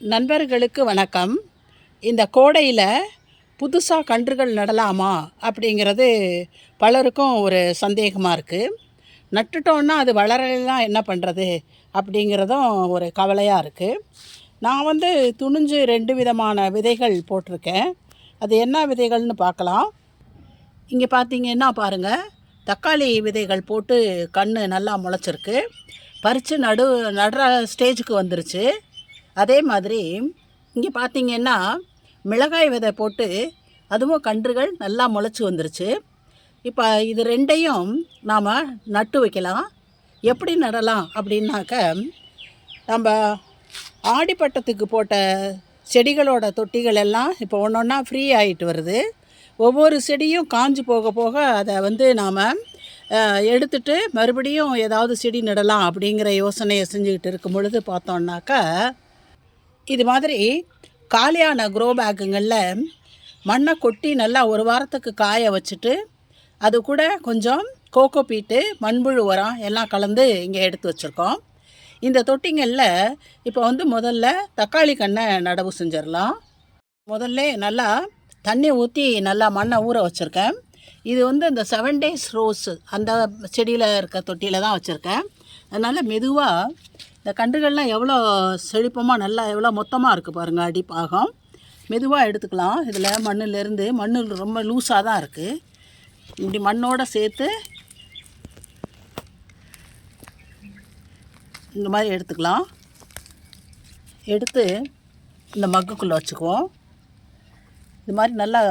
நண்பர்களுக்கு வணக்கம். இந்த கோடையில் புதுசாக கன்றுகள் நடலாமா அப்படிங்கிறது பலருக்கும் ஒரு சந்தேகமாக இருக்குது நட்டுட்டோன்னா அது வளரலாம் என்ன பண்ணுறது அப்படிங்கிறதும் ஒரு கவலையாக இருக்குது நான் வந்து துணிஞ்சு ரெண்டு விதமான விதைகள் போட்டிருக்கேன். அது என்ன விதைகள்னு பார்க்கலாம். இங்கே பார்த்தீங்கன்னா பாருங்கள் தக்காளி விதைகள் போட்டு கண் நல்லா முளைச்சிருக்கு. பறித்து நடு நடுற ஸ்டேஜுக்கு வந்துருச்சு. அதே மாதிரி இங்கே பார்த்தீங்கன்னா மிளகாய் விதை போட்டு அதுவும் கன்றுகள் நல்லா முளைச்சி வந்துருச்சு. இப்போ இது ரெண்டையும் நாம் நட்டு வைக்கலாம். எப்படி நடலாம் அப்படின்னாக்க நம்ம ஆடிப்பட்டத்துக்கு போட்ட செடிகளோட தொட்டிகள் எல்லாம் இப்போ ஒன்று ஒன்றா ஃப்ரீ ஆகிட்டு வருது. ஒவ்வொரு செடியும் காஞ்சு போக போக அதை வந்து நாம் எடுத்துட்டு மறுபடியும் ஏதாவது செடி நடலாம் அப்படிங்கிற யோசனையை செஞ்சுக்கிட்டு இருக்கும் பொழுது பார்த்தோன்னாக்கா இது மாதிரி காலியான க்ரோ பேக்குங்களில் மண்ணை கொட்டி நல்லா ஒரு வாரத்துக்கு காய வச்சுட்டு அது கூட கொஞ்சம் கோகோ பீட்டு மண்புழு உரம் எல்லாம் கலந்து இங்கே எடுத்து வச்சுருக்கோம். இந்த தொட்டிங்களில் இப்போ வந்து முதல்ல தக்காளி கண்ணை நடவு செஞ்சிடலாம். முதல்ல நல்லா தண்ணி ஊற்றி நல்லா மண்ணை ஊற வச்சுருக்கேன். இது வந்து இந்த செவன் டேஸ் ரோஸ் அந்த செடியில் இருக்க தொட்டியில் தான் வச்சுருக்கேன். அதனால் மெதுவாக இந்த கன்றுகள்லாம் எவ்வளோ செழிப்பமாக நல்லா எவ்வளோ மொத்தமாக இருக்குது பாருங்கள் அடிப்பாகம். மெதுவாக எடுத்துக்கலாம். இதில் மண்ணிலேருந்து மண் ரொம்ப லூஸாக தான் இருக்குது இப்படி மண்ணோடு சேர்த்து இந்த மாதிரி எடுத்துக்கலாம். எடுத்து இந்த மக்குக்குள்ளே வச்சுக்குவோம். இது மாதிரி நல்லா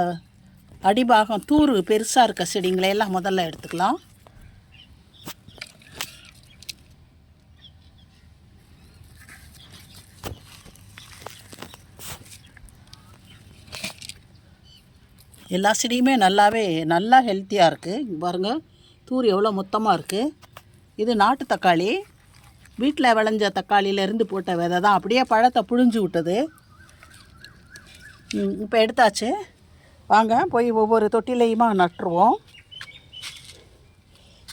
அடிபாகம் தூர் பெருசாக இருக்க செடிங்களை எல்லாம் முதல்ல எடுத்துக்கலாம். எல்லா செடியுமே நல்லாவே நல்லா ஹெல்த்தியாக இருக்குது பாருங்கள் தூர் எவ்வளோ மொத்தமாக இருக்குது இது நாட்டு தக்காளி. வீட்டில் விளைஞ்ச தக்காளியிலேருந்து போட்ட விதை தான். அப்படியே பழத்தை புழிஞ்சு விட்டது. இப்போ எடுத்தாச்சு. வாங்க போய் ஒவ்வொரு தொட்டிலையுமா நட்டுருவோம்.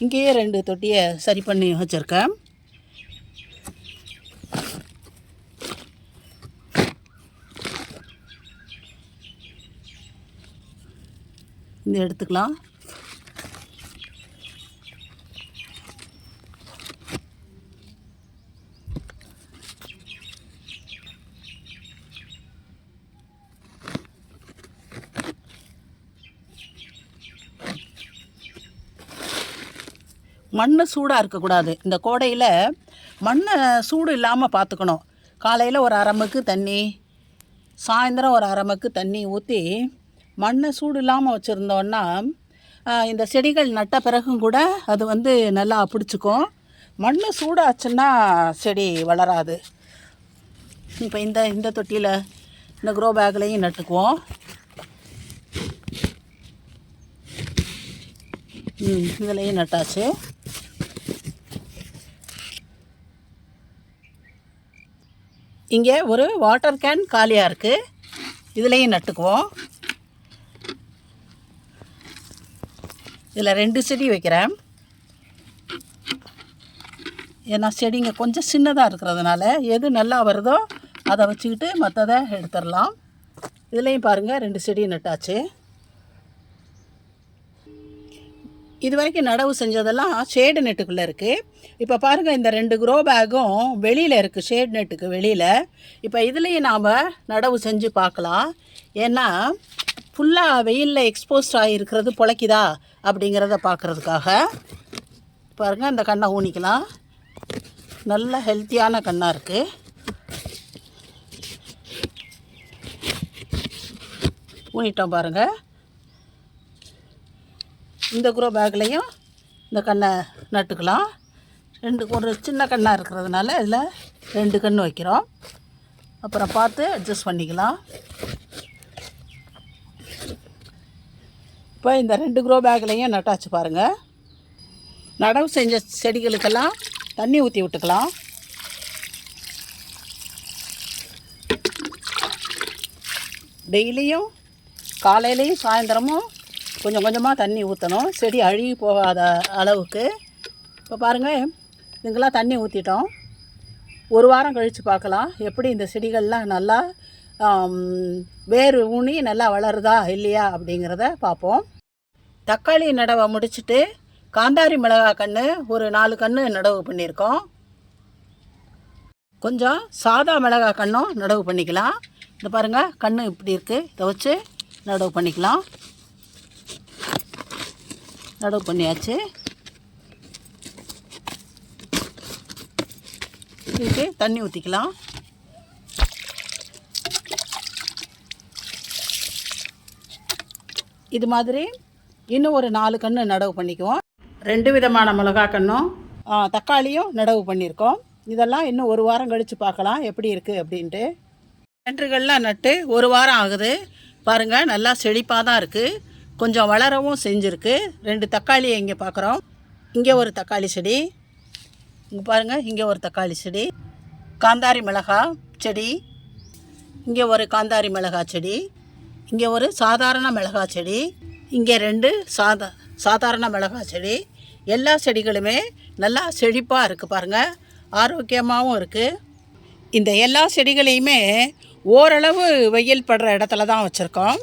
இங்கேயே ரெண்டு தொட்டியை சரி பண்ணி வச்சுருக்கேன். இந்த எடுத்துக்கலாம். மண் சூடாக இருக்கக்கூடாது. இந்த கோடையில் மண்ணை சூடு இல்லாமல் பார்த்துக்கணும் காலையில் ஒரு அரை மக்கு தண்ணி சாயந்தரம் ஒரு அரை மக்கு தண்ணி ஊற்றி மண்ணை சூடு இல்லாமல் வச்சுருந்தோன்னா இந்த செடிகள் நட்ட பிறகும் கூட அது வந்து நல்லா பிடிச்சிக்கும். மண் சூடாச்சுன்னா செடி வளராது. இப்போ இந்த இந்த தொட்டியில் இந்த க்ரோ பேக்லேயும் நட்டுக்குவோம். ம் இதுலேயும் நட்டாச்சு. இங்கே ஒரு வாட்டர் கேன் காலியாக இருக்குது இதுலேயும் நட்டுக்குவோம். இதில் ரெண்டு செடி வைக்கிறேன். ஏன்னா செடிங்க கொஞ்சம் சின்னதாக இருக்கிறதுனால எது நல்லா வருதோ அதை வச்சுக்கிட்டு மற்றதை எடுத்துடலாம். இதுலேயும் பாருங்கள் ரெண்டு செடி நட்டாச்சு. இது வரைக்கும் நடவு செஞ்சதெல்லாம் ஷேடு நெட்டுக்குள்ளே இருக்குது இப்போ பாருங்கள் இந்த ரெண்டு க்ரோ பேக்கும் வெளியில் இருக்குது ஷேட் நெட்டுக்கு வெளியில். இப்போ இதுலேயும் நாம் நடவு செஞ்சு பார்க்கலாம். ஏன்னா ஃபுல்லாக வெயிலில் எக்ஸ்போஸ்ட் ஆகிருக்கிறது பிழைக்குதா அப்படிங்கிறத பார்க்குறதுக்காக. பாருங்கள் இந்த கண்ணை ஊனிக்கலாம். நல்ல ஹெல்த்தியான கண்ணாக இருக்குது ஊனிட்டோம் பாருங்கள் இந்த குரோ பேக்லேயும் இந்த கண்ணை நட்டுக்கலாம். ரெண்டு ஒரு சின்ன கண்ணாக இருக்கிறதுனால இதில் ரெண்டு கன்று வைக்கிறோம். அப்புறம் பார்த்து அட்ஜஸ்ட் பண்ணிக்கலாம். இப்போ இந்த ரெண்டு க்ரோ பேக்லேயும் நட்டாச்சு பாருங்கள் நடவு செஞ்ச செடிகளுக்கெல்லாம் தண்ணி ஊற்றி விட்டுக்கலாம். டெய்லியும் காலையிலையும் சாயந்தரமும் கொஞ்சம் கொஞ்சமாக தண்ணி ஊற்றணும் செடி அழுகி போகாத அளவுக்கு. இப்போ பாருங்கள் இதுங்கெல்லாம் தண்ணி ஊற்றிட்டோம் ஒரு வாரம் கழித்து பார்க்கலாம். எப்படி இந்த செடிகள்லாம் நல்லா வேர் ஊனி நல்லா வளருதா இல்லையா அப்படிங்கிறத பார்ப்போம். தக்காளி நடவை முடிச்சுட்டு காந்தாரி மிளகாய் கன்று ஒரு நாலு கன்று நடவு பண்ணியிருக்கோம். கொஞ்சம் சாதா மிளகாய் கன்றும் நடவு பண்ணிக்கலாம். இந்த பாருங்கள் கன்று இப்படி இருக்குது இதை வச்சு நடவு பண்ணிக்கலாம். நடவு பண்ணியாச்சு. இதுக்கு தண்ணி ஊற்றிக்கலாம் இது மாதிரி இன்னும் ஒரு நாலு கன்று நடவு பண்ணிக்குவோம். ரெண்டு விதமான மிளகா கன்றும் தக்காளியும் நடவு பண்ணியிருக்கோம் இதெல்லாம் இன்னும் ஒரு வாரம் கழித்து பார்க்கலாம் எப்படி இருக்குது அப்படின்ட்டு. கன்றுகள்லாம் நட்டு ஒரு வாரம் ஆகுது. பாருங்கள் நல்லா செழிப்பாக தான் இருக்குது கொஞ்சம் வளரவும் செஞ்சுருக்கு. ரெண்டு தக்காளியை இங்கே பார்க்குறோம் இங்கே ஒரு தக்காளி செடி. இங்கே பாருங்கள் இங்கே ஒரு தக்காளி செடி. காந்தாரி மிளகாய் செடி. இங்கே ஒரு காந்தாரி மிளகாய் செடி. இங்கே ஒரு சாதாரண மிளகாய் செடி. இங்கே ரெண்டு சாதா சாதாரண மிளகாய் செடி. எல்லா செடிகளுமே நல்லா செழிப்பாக இருக்குது பாருங்கள் ஆரோக்கியமாகவும் இருக்குது இந்த எல்லா செடிகளையுமே ஓரளவு வெயில் படுற இடத்துல தான் வச்சுருக்கோம்.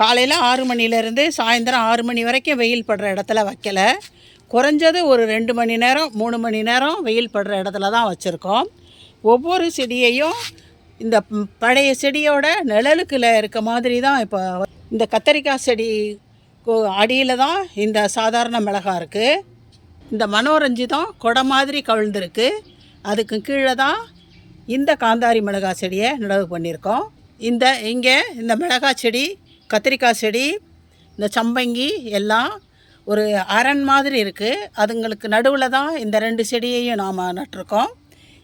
காலையில் ஆறு மணிலேருந்து சாயந்தரம் ஆறு மணி வரைக்கும் வெயில் படுற இடத்துல வைக்கல. குறைஞ்சது ஒரு ரெண்டு மணி நேரம் மூணு மணி நேரம் வெயில் படுற இடத்துல தான் வச்சுருக்கோம். ஒவ்வொரு செடியையும் இந்த பழைய செடியோட நிழலுக்குள்ள இருக்க மாதிரி தான் இப்போ இந்த கத்தரிக்காய் செடி அடியில் தான் இந்த சாதாரண மிளகாய் இருக்குது இந்த மனோரஞ்சிதம் கொடை மாதிரி கவிழ்ந்துருக்கு. அதுக்கு கீழே தான் இந்த காந்தாரி மிளகாய் செடியை நடவு பண்ணியிருக்கோம். இந்த இங்கே இந்த மிளகாய் செடி கத்திரிக்காய் செடி இந்த சம்பங்கி எல்லாம் ஒரு அரண் மாதிரி இருக்குது அதுங்களுக்கு நடுவில் தான் இந்த ரெண்டு செடியையும் நாம் நட்டிருக்கோம்.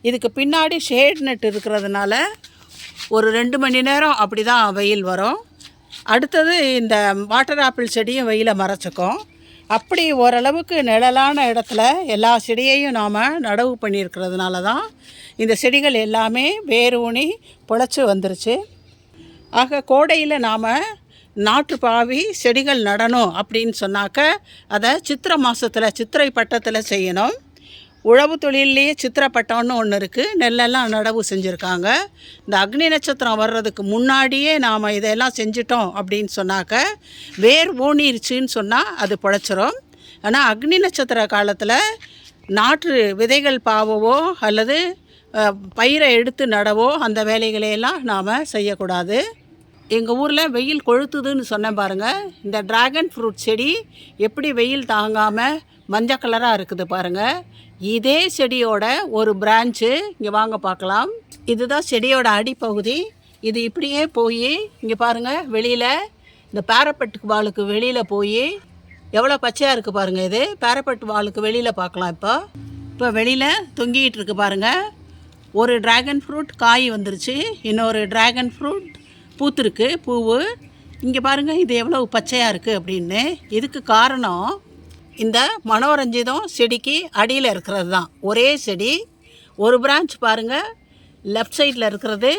இதுக்கு பின்னாடி ஷேட் நெட் இருக்கிறதுனால ஒரு ரெண்டு மணி நேரம் அப்படி தான் வெயில் வரும். அடுத்தது இந்த வாட்டர் ஆப்பிள் செடியும் வெயிலை மறைச்சிக்கும். அப்படி ஓரளவுக்கு நிழலான இடத்துல எல்லா செடியையும் நாம் நடவு பண்ணியிருக்கிறதுனால தான் இந்த செடிகள் எல்லாமே வேர் ஊனி பொழைச்சி வந்துருச்சு. ஆக கோடையில் நாம் நாற்று பாவி செடிகள் நடணும் அப்படின்னு சொன்னாக்க அதை சித்திரை மாதத்தில் சித்திரை பட்டத்தில் செய்யணும். உழவு தொழில்லையே சித்திரப்பட்டம்னு ஒன்று இருக்குது நெல்லெல்லாம் நடவு செஞ்சுருக்காங்க. இந்த அக்னி நட்சத்திரம் வர்றதுக்கு முன்னாடியே நாம் இதெல்லாம் செஞ்சிட்டோம் அப்படின்னு சொன்னாக்க வேர் ஊனிருச்சுன்னு சொன்னால் அது பிழைச்சிரும். ஆனால் அக்னி நட்சத்திர காலத்தில் நாற்று விதைகள் பாவவோ அல்லது பயிரை எடுத்து நடவோ அந்த வேலைகளையெல்லாம் நாம் செய்யக்கூடாது. எங்கள் ஊரில் வெயில் கொழுத்துதுன்னு சொன்னேன் பாருங்கள் இந்த டிராகன் ஃப்ரூட் செடி எப்படி வெயில் தாங்காமல் மஞ்சள் கலராக இருக்குது பாருங்கள் இதே செடியோட ஒரு பிரான்ச்சு. இங்கே வாங்க பார்க்கலாம். இதுதான் செடியோட அடிப்பகுதி. இது இப்படியே போய் இங்கே பாருங்கள் வெளியில் இந்த பேரப்பட்டு வாளுக்கு வெளியில் போய் எவ்வளோ பச்சையாக இருக்குது பாருங்கள் இது. பேரப்பட்டு வாளுக்கு வெளியில் பார்க்கலாம் இப்போ. இப்போ வெளியில் தொங்கிக்கிட்டு இருக்கு பாருங்கள் ஒரு ட்ராகன் ஃப்ரூட் காய் வந்துருச்சு. இன்னொரு டிராகன் ஃப்ரூட் பூத்துருக்கு பூவு. இங்கே பாருங்கள் இது எவ்வளோ பச்சையாக இருக்குது அப்படின்னு. இதுக்கு காரணம் இந்த மனோரஞ்சிதம் செடிக்கு அடியில் இருக்கிறது தான். ஒரே செடி ஒரு பிரான்ச் பாருங்கள் லெஃப்ட் சைடில் இருக்கிறது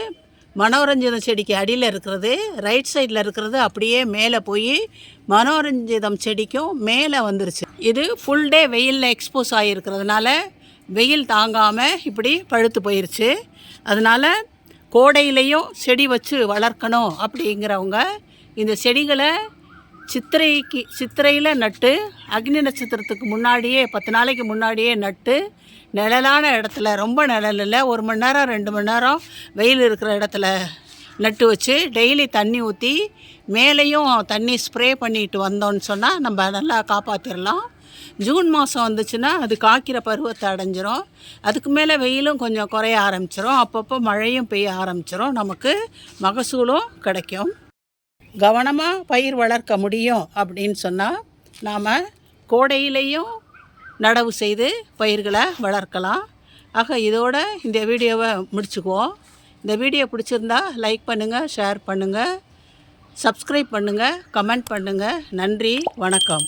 மனோரஞ்சிதம் செடிக்கு அடியில் இருக்கிறது. ரைட் சைடில் இருக்கிறது அப்படியே மேலே போய் மனோரஞ்சிதம் செடிக்கும் மேலே வந்துருச்சு. இது ஃபுல் டே வெயிலில் எக்ஸ்போஸ் ஆகிருக்கிறதுனால வெயில் தாங்காமல் இப்படி பழுத்து போயிருச்சு. அதனால் கோடையிலையும் செடி வச்சு வளர்க்கணும் அப்படிங்கிறவங்க இந்த செடிகளை சித்திரைக்கு சித்திரையில் நட்டு அக்னி நட்சத்திரத்துக்கு முன்னாடியே பத்து நாளைக்கு முன்னாடியே நட்டு நிழலான இடத்துல ரொம்ப நிழல் இல்லை ஒரு மணி நேரம் ரெண்டு மணி நேரம் வெயில் இருக்கிற இடத்துல நட்டு வச்சு டெய்லி தண்ணி ஊற்றி மேலேயும் தண்ணி ஸ்ப்ரே பண்ணிட்டு வந்தோன்னு சொன்னால் நம்ம நல்லா காப்பாற்றிடலாம் ஜூன் மாதம் வந்துச்சுன்னா அது காய்க்கிற பருவத்தை அடைஞ்சிரும். அதுக்கு மேலே வெயிலும் கொஞ்சம் குறைய ஆரம்பிச்சிரும். அப்பப்போ மழையும் பெய்ய ஆரம்பிச்சிரும். நமக்கு மகசூலும் கிடைக்கும். கவனமாக பயிர் வளர்க்க முடியும் அப்படின்னு சொன்னால் நாம் கோடையிலையும் நடவு செய்து பயிர்களை வளர்க்கலாம். ஆக இதோட இந்த வீடியோவை முடிச்சுக்குவோம். இந்த வீடியோ பிடிச்சிருந்தா லைக் பண்ணுங்கள் ஷேர் பண்ணுங்கள் சப்ஸ்கிரைப் பண்ணுங்கள் கமெண்ட் பண்ணுங்கள் நன்றி வணக்கம்.